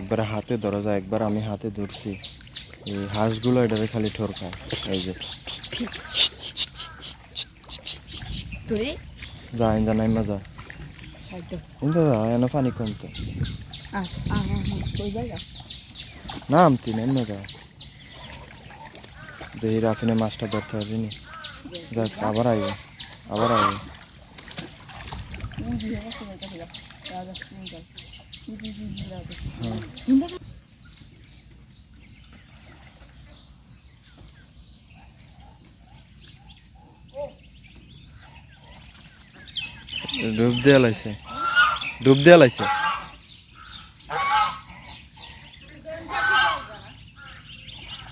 একবার হাতে ধরা যায় একবার আমি হাতে ধরছি। এই হাঁসগুলো এটারে খালি ঠোর খায় এই যে। তুই যা নাই ইন্দা যা এনে পানি কমতো আ আ কই যাই নাম তুই নেন না যা। দেখি রাফিনে মাছটা ধরতে পারিনি যাক আবার আইব আবার আইব ডুব দিয়া লাইছে। ডুব দিয়া লাইছে।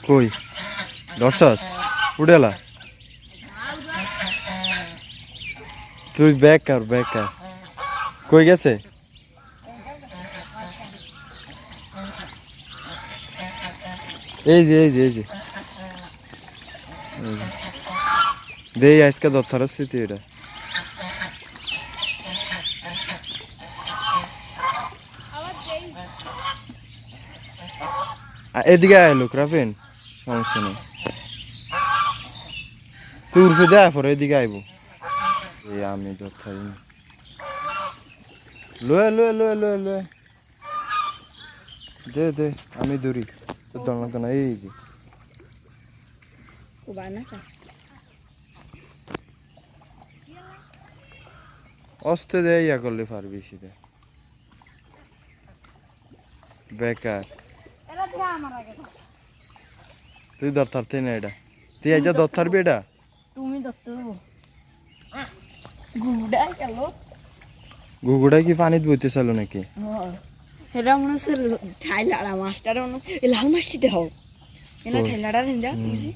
কই? দর্শাস উড়েলা। তুই ব্যাক কর ব্যাক কর কই গেছে? এই যে এই যে এই যে। দেই, আজকে দত্তার স্থিতি এটা। এদিকে আয় লোক, রাফেন। সমস্যা নেই। তুই উর্ফে দেয় পরে এদিকে আইব। এই আমি খাই লয়ে লয়ে লয়ে লয়ে লয়ে। দে দে, আমি দৌড়ি তোর দল না কেন এই যে। অস্তে দে ইয়া করলে পারবি সেটা। বেকার। তুই দরতারতে না এটা। তুই আইজা দরতারবি এটা তুমি দত্ত গুড়া গেল। গুগুড়া কি পানিত বইতে চালো নাকি? এটা মনে হচ্ছে ঠাইলাড়া মাছটার মনে হচ্ছে এই লাল মাছটিতে হোক এনা কই? ঠাইলাড়া নিন্দা বুঝি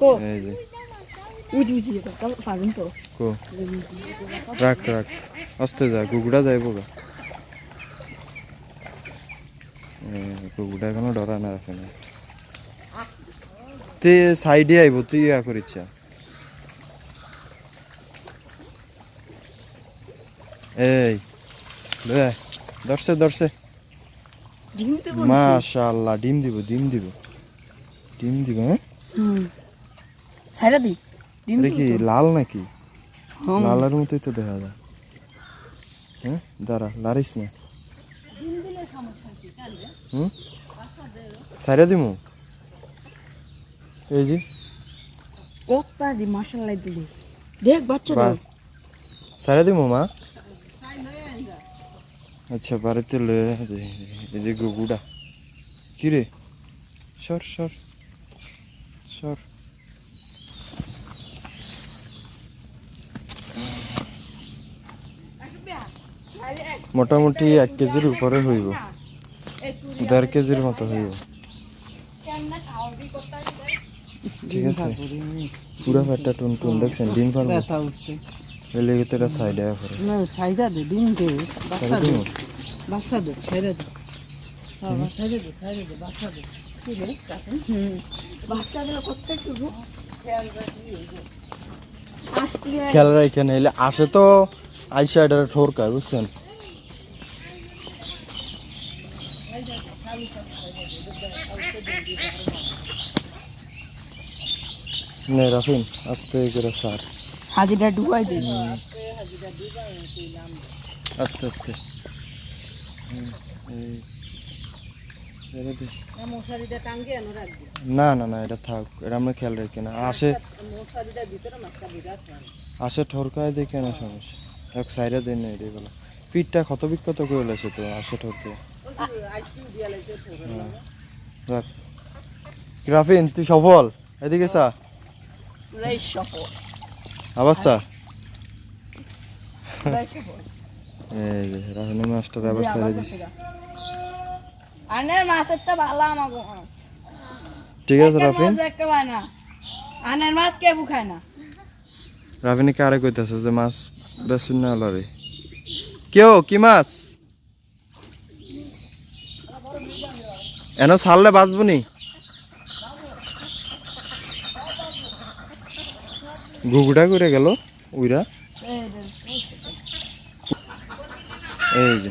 কো উজি উজি কাল পাবেন তো কো রাখ রাখ আস্তে যা গুগুড়া যাইব গা। গুগুড়া এখনও ডরা না রাখে না। তুই সাইডে আইব তুই ইয়া করিচ্ছা এই ধরছে ধরছে। মাশাআল্লাহ ডিম দিব ডিম দিব। ডিম দিব হ্যাঁ? সাইরা দি। ডিম কি লাল নাকি। লালের মতোই তো দেখা যায়। হ্যাঁ? দাঁড়া লারিস না। হুম? সাইরা দিমু? এই যে। কত্তা দি মাশাআল্লাহ দিলি। দেখ বাচ্চা। দেখ সাইরা দিমু মা? আচ্ছা বাড়িতে এই যে গুগুড়া কি রে? সর সর সর। মোটামুটি এক কেজির উপরে হইব। দেড় কেজির মতো হইব। ঠিক আছে। পুরা ফ্যাটটা টুন টুন দেখছেন? ডিম উঠছে। এলে তো এটা সাইডে পরে। না দে দে সাইডে দে? বাচ্চা দে। সাইরা দে সাইরা দে সাইরা দে। কি রে হুম। খেয়াল খেয়াল আসে তো আইসা এটা বুঝছেন? নে রাফিন আস্তে করে সার। হাজিটা ডুবাই দে আস্তে আস্তে। না না না এটা থাক এটা আমরা খেয়াল রাখি না। আসে আসে ঠরকায় দেখে না সমস্যা? এক সাইডে দেন না এটাই বলা। পিঠটা ক্ষত বিক্ষত করে লেছে তো আসে দিয়া লাইছে রাখ। রাফিন তুই সফল? এদিকে চা পুরাই সফল। পুরাই এই যে মাস্টার আবার ছেড়ে আনের মাছের তো ভালো মাছ। ঠিক আছে রাফিন? আনের মাছ খায় না? কইতাছে যে মাছ বেসুন না লরে কেউ কি মাছ? এন ছাড়লে বাঁচবো নি? ঘুঘুটা করে গেল, উইরা। এই যে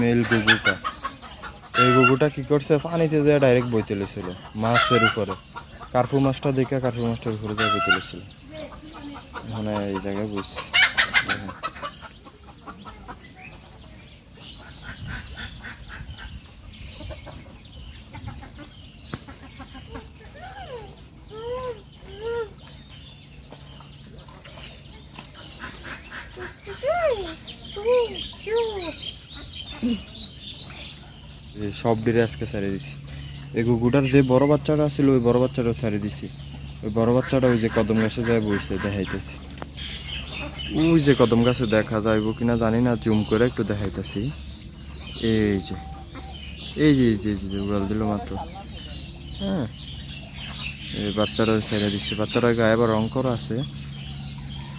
মেল ঘুঘুটা। এই ঘুঘুটা কি করছে? পানিতে যে ডাইরেক্ট বই তুলেছিল মাছের উপরে। কার্পু মাছটা দেখে কার্পু মাছটার উপরে যায় বই তুলেছিল মানে এই জায়গায় বুঝছি এই সব ডিরে আজকে ছেড়ে দিছি। এই গুগুটার যে বড় বাচ্চাটা ছিল ওই বড় বাচ্চাটাও ছেড়ে দিছি। ওই বড় বাচ্চাটা ওই যে কদম গাছে যায় বইছে, দেখাইতেছি। ওই যে কদম গাছে দেখা যাইব কিনা জানি না, জুম করে একটু দেখাইতেছি। এই যে এই যে এই যে এই যে, উড়াল দিল মাত্র। হ্যাঁ এই বাচ্চারা ছেড়ে দিচ্ছে বাচ্চারা গায়ে আবার রং করা আছে।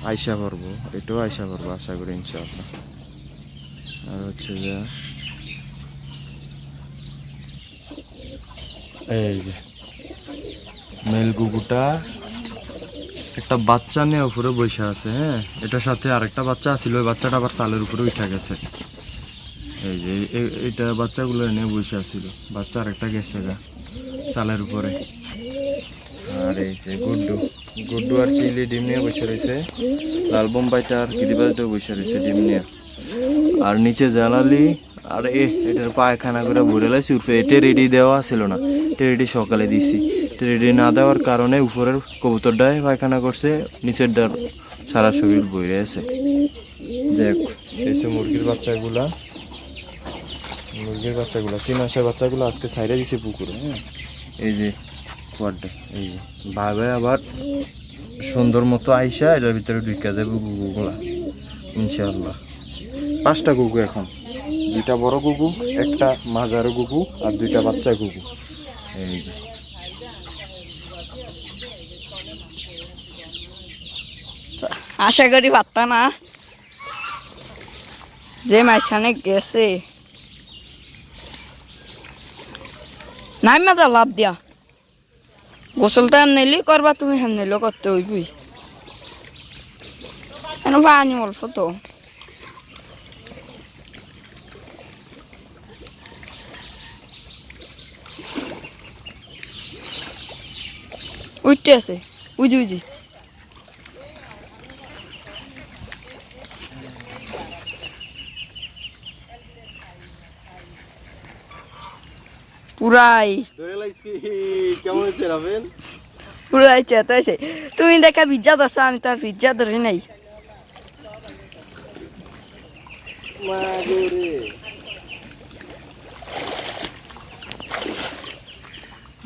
আইসা পারব, এটাও আইসা পারব, আশা করি ইনশাআল্লাহ। আর হচ্ছে যে এই যে, মেল গুগুটা একটা বাচ্চা নিয়ে উপরে বসে আছে হ্যাঁ? এটার সাথে আরেকটা বাচ্চা ছিল ওই বাচ্চাটা আবার চালের উপরে উঠে গেছে। এই যে এটা বাচ্চাগুলো নিয়ে বসে আছিল, বাচ্চা আরেকটা গেছে গা, চালের উপরে। আর এই যে গুড্ডু গুড্ডু আর চিলি ডিম নিয়ে বসে রয়েছে। লাল বোম্বাইটা আর কিদিবাজটাও বসে রয়েছে ডিম নিয়ে। আর নিচে জালালি আর এ এটার পায়খানা করে ভরে উঠবে এটা রেডি দেওয়া ছিল না। এটা রেডি সকালে দিছি। এটা রেডি না দেওয়ার কারণে উপরের কবুতরটায় পায়খানা করছে নিচের ডার সারা শরীর বইরে আছে। দেখ এই যে মুরগির বাচ্চাগুলা মুরগির বাচ্চাগুলা চিনাসের বাচ্চাগুলো আজকে সাইডে দিছি পুকুরে হ্যাঁ? এই যে কোয়াডটা এই যে ভাবে আবার সুন্দর মতো আইসা এটার ভিতরে ঢুকা যাবে গুগুগুলা ইনশাল্লাহ পাঁচটা কুকুর এখন। দুইটা বড় গুগু একটা মাঝারো গুগু আর দুইটা বাচ্চা গুগু এই আশা করি পারতা না। যে মাইখানে গেছে। নাই মাথা লাভ দিয়া। গোসল তো এমনি লি করবা, তুমি হেমনি লো করতে হইবই। কেন পানি অল্প তো। উঠতে আছে। উজি উজি পুরাই। কেমন হয়েছে রাবেন পুরাই চেতাইছে তুমি দেখা পিজ্জা ধরছো আমি তো আর পিজ্জা ধরি নাই।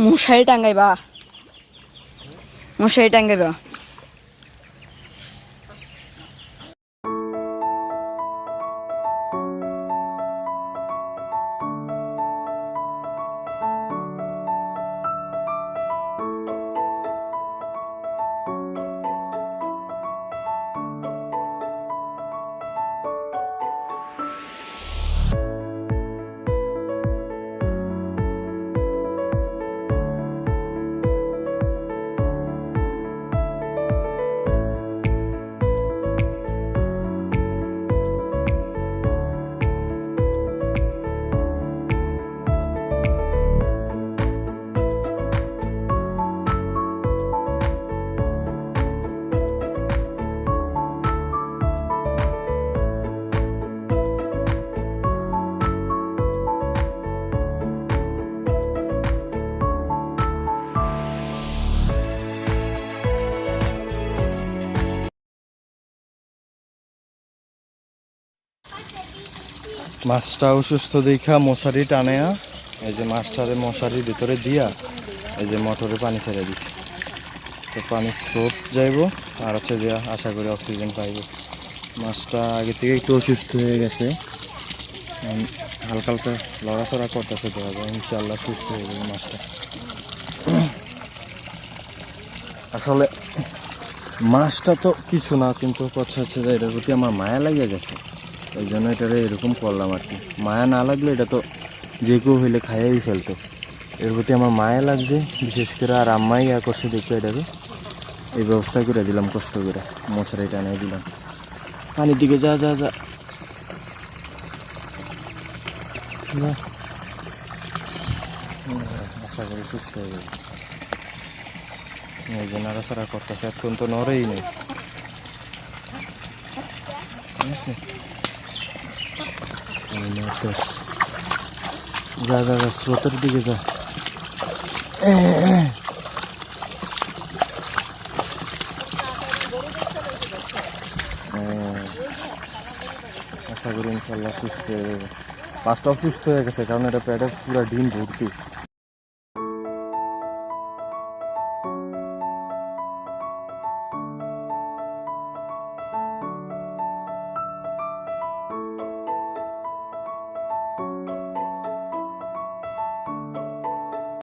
মশারি টাঙ্গাইবা মশারি টাঙ্গাইবা মাছটা অসুস্থ দেখা মশারি টানেয়া এই যে মাছটারে মশারির ভিতরে দিয়া, এই যে মোটরে পানি ছেড়ে দিছি। তো পানি স্রোত যাইব, আর হচ্ছে যে আশা করি অক্সিজেন পাইব। মাছটা আগে থেকে একটু অসুস্থ হয়ে গেছে। হালকা হালকা লড়াচড়া করতেছে দেখা যায় ইনশাল্লাহ সুস্থ হয়ে যাবে মাছটা। আসলে মাছটা তো কিছু না, কিন্তু কথা হচ্ছে যে এটার প্রতি আমার মায়া লাগিয়ে গেছে। এই জন্য এটারে এরকম করলাম আর কি। মায়া না লাগলে এটা তো যে কেউ হইলে খাইয়াই ফেলতো। এর প্রতি আমার মায়া লাগছে, বিশেষ করে আর আম্মাই ইয়া করছে দেখতে এটাকে এই ব্যবস্থা করে দিলাম, কষ্ট করে, মশারি টানিয়ে দিলাম। পানির দিকে যা যা যা। আশা করি সুস্থ হয়ে যাবে এই যে নাড়াচাড়া করতেছে, এখন তো নড়েই নেই। ঠিক আছে যা যা, স্রোতের দিকে যা। হ্যাঁ। আশা করি ইনশাল্লাহ সুস্থ হয়ে যাবে। পাঁচটাও সুস্থ হয়ে গেছে, কারণ এটা প্যাডের পুরো ডিম ভর্তি।